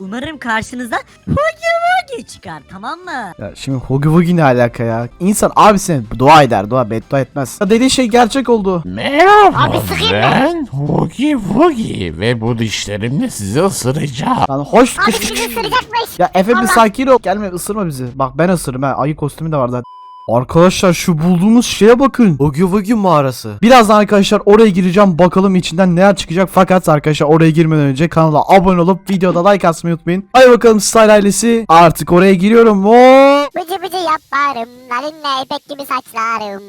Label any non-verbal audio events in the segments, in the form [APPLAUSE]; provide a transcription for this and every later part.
Umarım karşınıza Hugi Wugi çıkar tamam mı? Ya şimdi Hogi Wogi ne alaka ya? İnsan abisine dua eder, dua beddua etmez. Ya dediği şey gerçek oldu. Merhaba Abi sıkayım mı? ben Hugi Wugi ve bu dişlerimle sizi ısıracağım. Lan hoş Abi bizi ısıracakmış. Ya Efe bir Allah. sakin ol. Gelme ısırma bizi. Bak ben ısırırım ha. Ayı kostümü de var zaten. Arkadaşlar şu bulduğumuz şeye bakın. Ogi Wogi mağarası. Birazdan arkadaşlar oraya gireceğim. Bakalım içinden neler çıkacak. Fakat arkadaşlar oraya girmeden önce kanala abone olup videoda like atmayı unutmayın. Hadi bakalım Style ailesi. Artık oraya giriyorum. Oo! Bıcı bıcı yaparım. Nalinle ipek gibi saçlarım.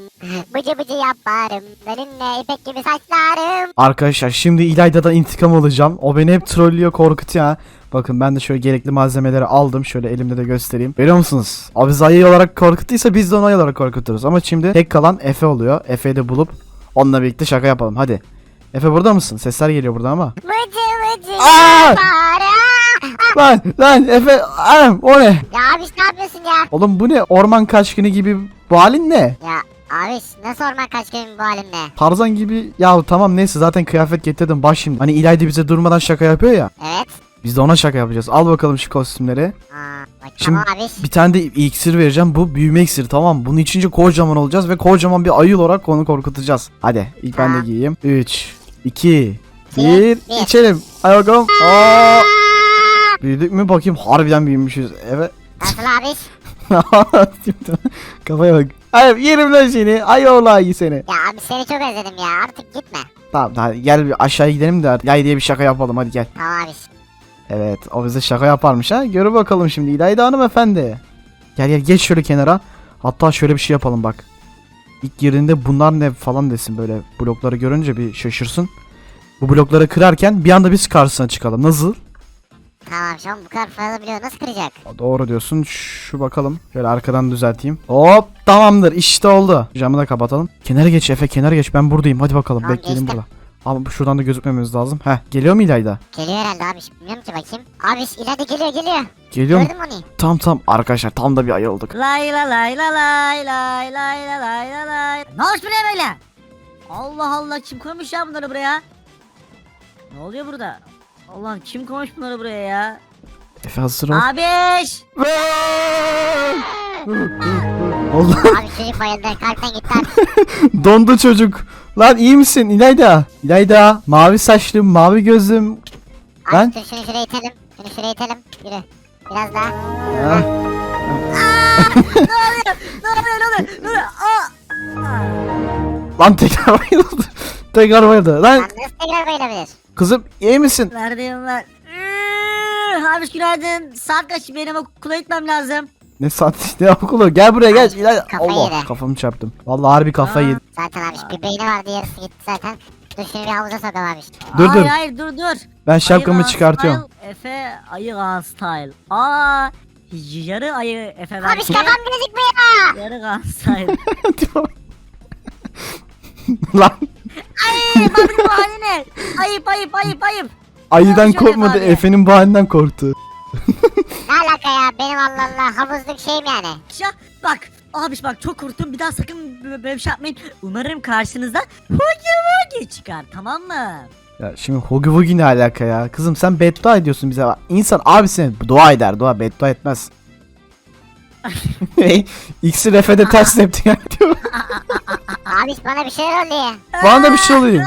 Bıcı bıcı yaparım. Nalinle ipek gibi saçlarım. Arkadaşlar şimdi İlayda'dan intikam alacağım. O beni hep trollüyor korkutuyor. Bakın ben de şöyle gerekli malzemeleri aldım. Şöyle elimde de göstereyim. Görüyor musunuz? O bizi ayı olarak korkuttuysa biz de onu ayı olarak korkuturuz. Ama şimdi tek kalan Efe oluyor. Efe'yi de bulup onunla birlikte şaka yapalım. Hadi. Efe burada mısın? Sesler geliyor burada ama. Bıcı bıcı Aa! Lan lan Efe anam o ne? Ya abi ne yapıyorsun ya? Oğlum bu ne? Orman kaçkını gibi bu halin ne? Ya abi nasıl orman kaç gün bu halimle? Tarzan gibi ya tamam neyse zaten kıyafet getirdim baş şimdi. Hani İlayda bize durmadan şaka yapıyor ya. Evet. Biz de ona şaka yapacağız. Al bakalım şu kostümleri. Aa, bak, Şimdi tamam abi. bir tane de iksir vereceğim. Bu büyüme iksiri tamam mı? Bunun içince kocaman olacağız ve kocaman bir ayı olarak onu korkutacağız. Hadi ilk ben de Tamam. giyeyim. 3, 2, Bir, 1 bir. içelim. Hadi bakalım. Aa! Büyüdük mü bakayım harbiden büyümüşüz. Evet. Nasıl abi? [LAUGHS] Kafaya bak. Hayır yerim lan seni. Ay oğlu ayı seni. Ya abi seni çok özledim ya artık gitme. Tamam hadi gel bir aşağı gidelim de artık. Yay diye bir şaka yapalım hadi gel. Tamam abi. Evet o bize şaka yaparmış ha. Görü bakalım şimdi İlayda hanımefendi. Gel gel geç şöyle kenara. Hatta şöyle bir şey yapalım bak. İlk girdiğinde bunlar ne falan desin böyle blokları görünce bir şaşırsın. Bu blokları kırarken bir anda biz karşısına çıkalım. Nasıl? Tamam şu an bu kadar fazla biliyor nasıl kıracak? Doğru diyorsun. Şu bakalım. Şöyle arkadan düzelteyim. Hop tamamdır işte oldu. Camı da kapatalım. Kenara geç Efe kenara geç ben buradayım. Hadi bakalım Tamam, bekleyelim geçtim. burada. Ama şuradan da gözükmememiz lazım. Heh geliyor mu İlayda? Geliyor herhalde abi bilmiyorum ki bakayım. Abi ileride geliyor geliyor. Geliyor mu? Gördün mü onu? Tam tam arkadaşlar tam da bir ayı olduk. Lay la lay la lay lay lay la lay la lay. Ne olmuş buraya böyle? Allah Allah kim koymuş ya bunları buraya? Ne oluyor burada? Allah'ım kim koymuş bunları buraya ya? Efe hazır ol. Abiş! [LAUGHS] Allah Abi çocuk bayıldı kalpten gitti abi. [LAUGHS] dondu çocuk. Lan iyi misin İlayda? İlayda mavi saçlım mavi gözlüm. Abi Ben- dur şunu şuraya itelim. Şunu şuraya itelim. Yürü. Biraz daha. Ha, Ne oluyor? Ne oluyor? Ne oluyor? Ne oluyor? Aa! [LAUGHS] Lan tekrar bayıldı. tekrar bayıldı. Lan Lan nasıl tekrar bayılabilir? kızım iyi misin? Neredeyim ben? Iıı, Abiş günaydın. Saat kaç? Benim okula gitmem lazım. Ne saat ne okulu? Gel buraya gel. İlayda. Kafayı Allah yedi. kafamı çarptım. Vallahi harbi kafayı yedi. Zaten abi bir beyni vardı yarısı gitti zaten. Dur şunu bir havuza sokalım abi. Dur, hayır dur. hayır dur dur. Ben şapkamı Ayı çıkartıyorum. Style, Efe Ayıgan Style. Aa yarı ayı Efe Abi belki. kafam gözükmüyor. Yarı Gan Style. [LAUGHS] [LAUGHS] Lan Ay bak bu hali ne? Ayıp ayıp ayıp ayıp. ayıdan Şöyle korkmadı. abi. Efe'nin bu halinden korktu. Ya benim Allah Allah havuzluk şeyim yani. Ya bak abiş bak çok korktum bir daha sakın bö- böyle bir şey yapmayın. Umarım karşınızda Hugi Wugi çıkar tamam mı? Ya şimdi Hogi Wogi ne alaka ya? Kızım sen beddua ediyorsun bize. İnsan abisine dua eder. Dua beddua etmez. [LAUGHS] İksir Efe'de ters tepti yani diyor. Abi bana bir şeyler oldu ya. Bana da bir şey oluyor.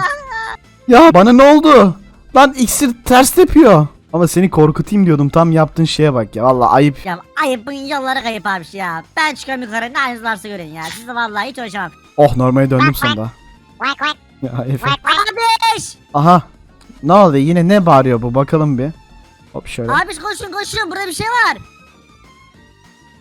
Ya bana ne oldu? Lan iksir ters tepiyor. Ama seni korkutayım diyordum. Tam yaptığın şeye bak ya. Vallahi ayıp. Ya ayıpın yolları kayıp abiş ya. Ben çıkıyorum yukarı ne haliniz varsa görün ya. Sizle vallahi hiç uğraşamam. Oh normale döndüm sonunda. Vak vak Ya Efe. vak vak. Abiş! Aha. Ne oldu? Yine ne bağırıyor bu? Bakalım bir. Hop şöyle. Abiş koşun koşun burada bir şey var.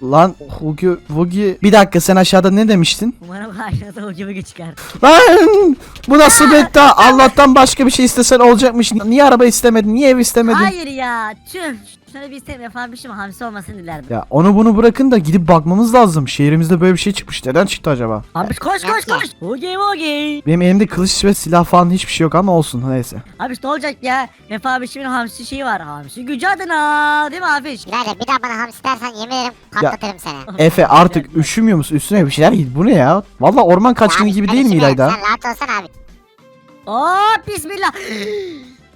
Lan Hugi Wugi. Bir dakika sen aşağıda ne demiştin? Umarım karşınızda Hugi Wugi çıkar. Lan bu nasıl beddua? Allah'tan başka bir şey istesen olacakmış. Niye araba istemedin? Niye ev istemedin? Hayır ya tüh. Şöyle bir isteğim yaparmışım hamsi olmasını dilerdim. Ya onu bunu bırakın da gidip bakmamız lazım. Şehrimizde böyle bir şey çıkmış. Neden çıktı acaba? Abiş koş koş koş. Hugi Wugi. Benim elimde kılıç ve silah falan hiçbir şey yok ama olsun neyse. Abiş ne olacak ya? Vefa abişimin hamsi şeyi var. Hamsi gücü adına. Değil mi abiş? Birader bir daha bana hamsi dersen yemin ederim patlatırım seni. Efe artık üşümüyor musun? Üstüne bir şeyler giy. Bu ne ya? Valla orman kaçkını gibi ben değil mi işime- İlayda? Sen rahat olsana abi. Oo bismillah.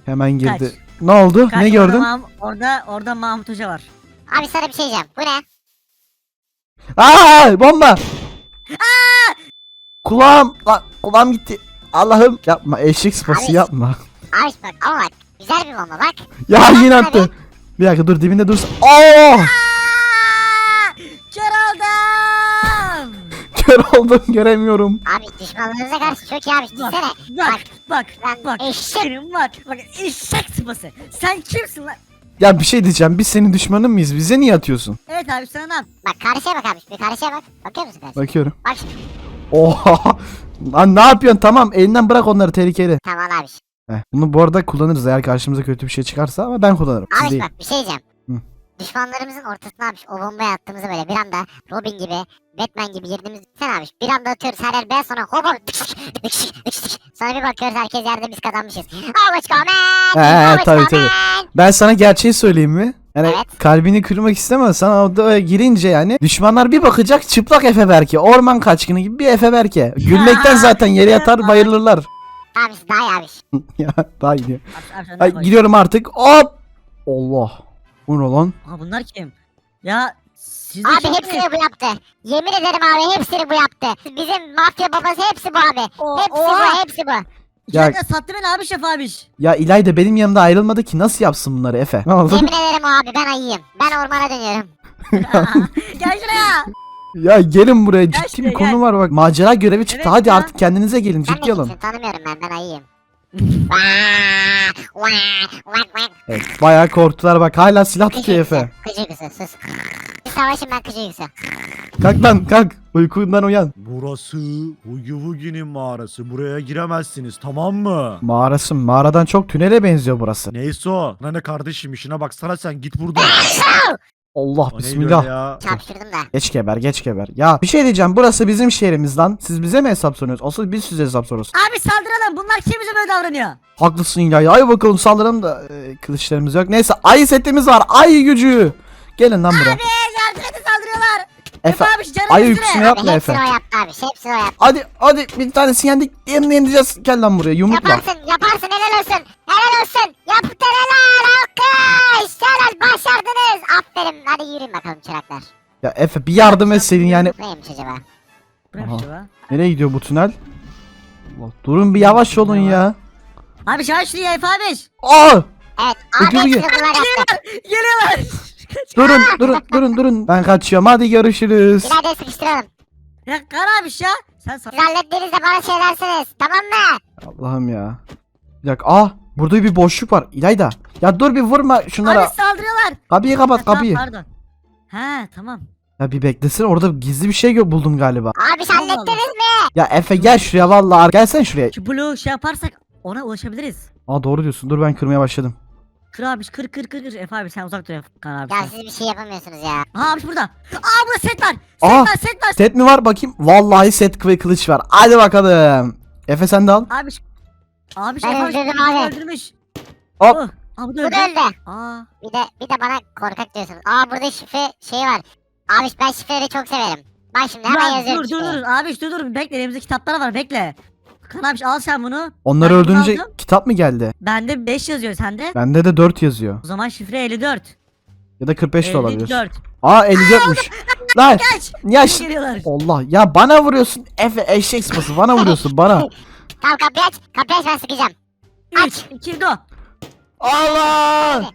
Hemen girdi. Ne oldu? Kaç, ne gördün? Orada, orada, orada Mahmut Hoca var. Abi sana bir şey diyeceğim. Bu ne? Aa bomba. Kulağım. Lan, kulağım gitti. Allah'ım yapma eşek sıpası Abi. yapma. Abi bak ama bak. Güzel bir bomba bak. Ya yine attı. Bir dakika dur dibinde dursun. Oo! [LAUGHS] oldum göremiyorum. Abi düşmanlarınıza karşı çok iyi abi. Bak, Gitsene. bak, bak, Lan bak. eşek. Senin var. Bak eşek sıpası. Sen kimsin lan? Ya bir şey diyeceğim. Biz senin düşmanın mıyız? Bize niye atıyorsun? Evet abi sana ne yap? Bak karşıya bak abi. Bir karşıya bak. Bakıyor musun karşıya? Bakıyorum. Bak şimdi. Oha! Lan ne yapıyorsun? Tamam elinden bırak onları tehlikeli. Tamam abi. Heh, bunu bu arada kullanırız eğer karşımıza kötü bir şey çıkarsa ama ben kullanırım. Siz Abi değil. bak bir şey diyeceğim. Düşmanlarımızın ortasına abi o bombayı attığımızda böyle bir anda Robin gibi Batman gibi girdiğimiz sen abi bir anda atıyoruz her yer beyaz sonra hop hop sonra bir bakıyoruz herkes yerde biz kazanmışız. What's coming? He, tabii, tabii. Ben sana gerçeği söyleyeyim mi? Yani Evet. kalbini kırmak istemezsen odaya girince yani düşmanlar bir bakacak çıplak Efe Berke. Orman kaçkını gibi bir Efe Berke. Gülmekten zaten yere yatar bayılırlar. Abi daha iyi abi. [LAUGHS] ya daha iyi. Sana Ay, gidiyorum artık. Hop! Allah. Bu ne lan? Aa bunlar kim? Ya siz de Abi hepsini bu yaptı. Yemin ederim abi hepsini bu yaptı. Bizim mafya babası hepsi bu abi. O- hepsi oha! bu hepsi bu. Ya- dakika sattı beni abi şef abiş. Ya İlayda benim yanımda ayrılmadı ki nasıl yapsın bunları Efe? Ne oldu? Yemin ederim abi ben ayıyım. Ben ormana dönüyorum. [LAUGHS] Gel şuraya. ya gelin buraya Gel ciddi bir şuraya, konu var bak. Macera görevi çıktı. Evet Hadi ya. artık kendinize gelin Sen de ciddi olun. kimsin tanımıyorum ben ben ayıyım. Evet, bayağı korktular bak hala silah tutuyor Efe. Kısı sus. Bir savaşın ben kıcı kısı. Kalk lan kalk. Uykundan uyan. Burası Hugi Wugi'nin mağarası. Buraya giremezsiniz tamam mı? Mağarası mağaradan çok tünele benziyor burası. Neyse o. Lan ne kardeşim işine baksana sen git buradan. Allah O bismillah. ya? Çarpıştırdım da. Geç geber geç geber. Ya bir şey diyeceğim burası bizim şehrimiz lan. Siz bize mi hesap soruyorsunuz? Asıl biz size hesap soruyoruz. Abi saldıralım. Bunlar kim bize böyle davranıyor? Haklısın ya. Ay bakalım saldıralım da e, kılıçlarımız yok. Neyse ay setimiz var. Ay gücü. Gelin lan buraya. Abi yardım edin saldırıyorlar. Efe Efe abi ay üstüne. uykusunu Abi yapma hepsini Efe. o yaptı abi. Hepsini o yaptı. Hadi hadi bir tanesini yendik. Diğerini yeneceğiz. Gel lan buraya yumrukla. Yaparsın yaparsın helal olsun. Helal olsun. Yaptın helal. Alkış. Hadi yürüyün bakalım çıraklar. Ya Efe bir yardım etseydin yani. Neymiş acaba? Aha. acaba? Nereye gidiyor bu tünel? Allah, durun bir yavaş olun ya. Abi şahin şuraya Efe abi. Aa! Evet. Hugi Abi yaptı. Geliyorlar. [LAUGHS] Durun durun durun durun. Ben kaçıyorum hadi görüşürüz. İleride sıkıştıralım. Ya kar abi ya. Sen Siz sal. hallettiğinizde bana şey dersiniz. Tamam mı? Allah'ım ya. Bir dakika. Aa burada bir boşluk var. İlayda. Ya dur bir vurma şunlara. Abi saldırıyorlar. Kapıyı Ha, kapat tamam, kapıyı. pardon. Ha tamam. Ya bir beklesin orada gizli bir şey gö- buldum galiba. Abi Allah hallettiniz mi? Ya Efe gel şuraya vallahi. Gelsen şuraya. Şu bloğu şey yaparsak ona ulaşabiliriz. Aa doğru diyorsun. Dur ben kırmaya başladım. Kır abi kır kır kır kır. Efe abi sen uzak dur Kan abi. Ya siz bir şey yapamıyorsunuz ya. Aa abi burada. Aa burada set var. Set Aa! var set var. Set mi var bakayım? Vallahi set ve kılıç var. Hadi bakalım. Efe sen de al. Abi şu- Abi Ben şey bizi abi. Öldürmüş. Hop. Oh, Aa bu da Bu öldü. da öldü. Aa. Bir de bir de bana korkak diyorsun. Aa burada şifre şey var. Abi ben şifreleri çok severim. Bak şimdi hemen Dur, yazıyorum dur dur şifreyi. dur abi dur dur bekle elimizde kitaplar var bekle. Kan abi al sen bunu. Onları Ben bunu öldürünce aldım. kitap mı geldi? Bende 5 yazıyor sende. Bende de 4 yazıyor. O zaman şifre 54. Ya da 45 de olabilir. 54. Aa 54'müş. [LAUGHS] Lan Kaç. ya Geliyorlar. Allah ya bana vuruyorsun Efe eşek sıpası bana vuruyorsun bana. [LAUGHS] Tamam kapıyı aç. Kapıyı aç ben sıkacağım. 3 2 go. Allah!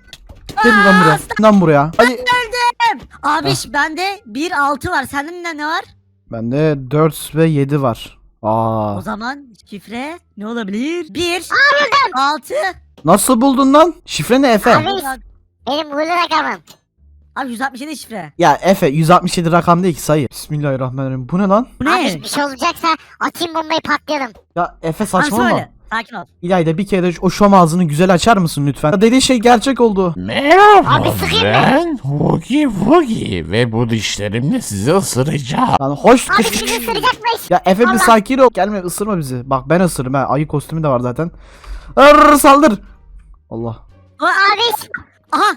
Gel lan buraya. Lan buraya. Hadi. Öldüm. Abi bende 1 6 var. Sende ne, ne var? Bende 4 ve 7 var. Aa. O zaman şifre ne olabilir? 1 6 Nasıl buldun lan? Şifre ne Efe? Abi. Benim uğurlu rakamım. Abi 167 şifre. Ya Efe 167 rakam değil ki sayı. Bismillahirrahmanirrahim. Bu ne lan? Bu Abi ne? bir şey olacaksa atayım bombayı patlayalım. Ya Efe Abi saçmalama. söyle. Sakin ol. İlayda bir kere de o şom ağzını güzel açar mısın lütfen? Ya dediğin şey gerçek oldu. Merhaba Abi sıkayım mı? ben Hugi Wugi ve bu dişlerimle sizi ısıracağım. Lan hoş. Abi bizi ısıracakmış. Ya Efe bir Allah. sakin ol. Gelme ısırma bizi. Bak ben ısırırım ha. Ayı kostümü de var zaten. Arr, saldır. Allah. Abi Aha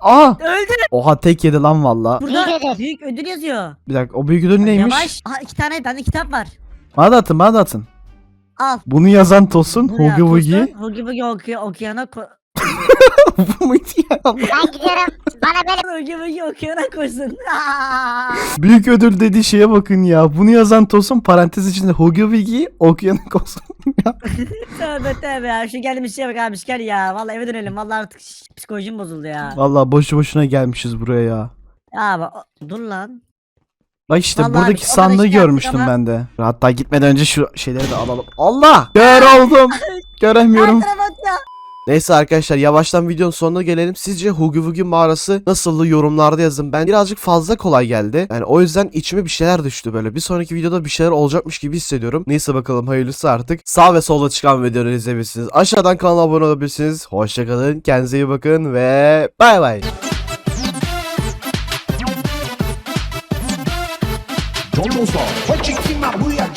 Aa. öldü. Oha tek yedi lan valla. Burada Büyük ödül. büyük ödül yazıyor. Bir dakika o büyük ödül neymiş? Yavaş. Aha iki tane bende kitap var. Bana da atın bana da atın. Al. Bunu yazan Tosun. Bu ne ya, Hugi. Tosun? Hugi okuyor, okuyana ko- Bu muydu ya? Ben gidiyorum. Bana böyle Bugü bugü okuyana koysun. Büyük ödül dediği şeye bakın ya. Bunu yazan Tosun parantez içinde Hugo Wiggy okuyanık olsun. [LAUGHS] tövbe tövbe ya. Şu gelmiş şeye bak abi gel ya. Vallahi eve dönelim. Vallahi artık şş, psikolojim bozuldu ya. Vallahi boşu boşuna gelmişiz buraya ya. O- dur lan. Bak işte Vallahi buradaki o kadar sandığı görmüştüm ama- ben de. Hatta gitmeden önce şu şeyleri de alalım. Allah! Kör oldum. [LAUGHS] Göremiyorum. Her tarafa. Neyse arkadaşlar yavaştan videonun sonuna gelelim. Sizce Hugi Wugi mağarası nasıldı yorumlarda yazın. Ben birazcık fazla kolay geldi. Yani o yüzden içime bir şeyler düştü böyle. Bir sonraki videoda bir şeyler olacakmış gibi hissediyorum. Neyse bakalım hayırlısı artık. Sağ ve solda çıkan videoları izleyebilirsiniz. Aşağıdan kanala abone olabilirsiniz. Hoşçakalın. Kendinize iyi bakın ve bay bay. John Dostlar, Koçiki Mabuya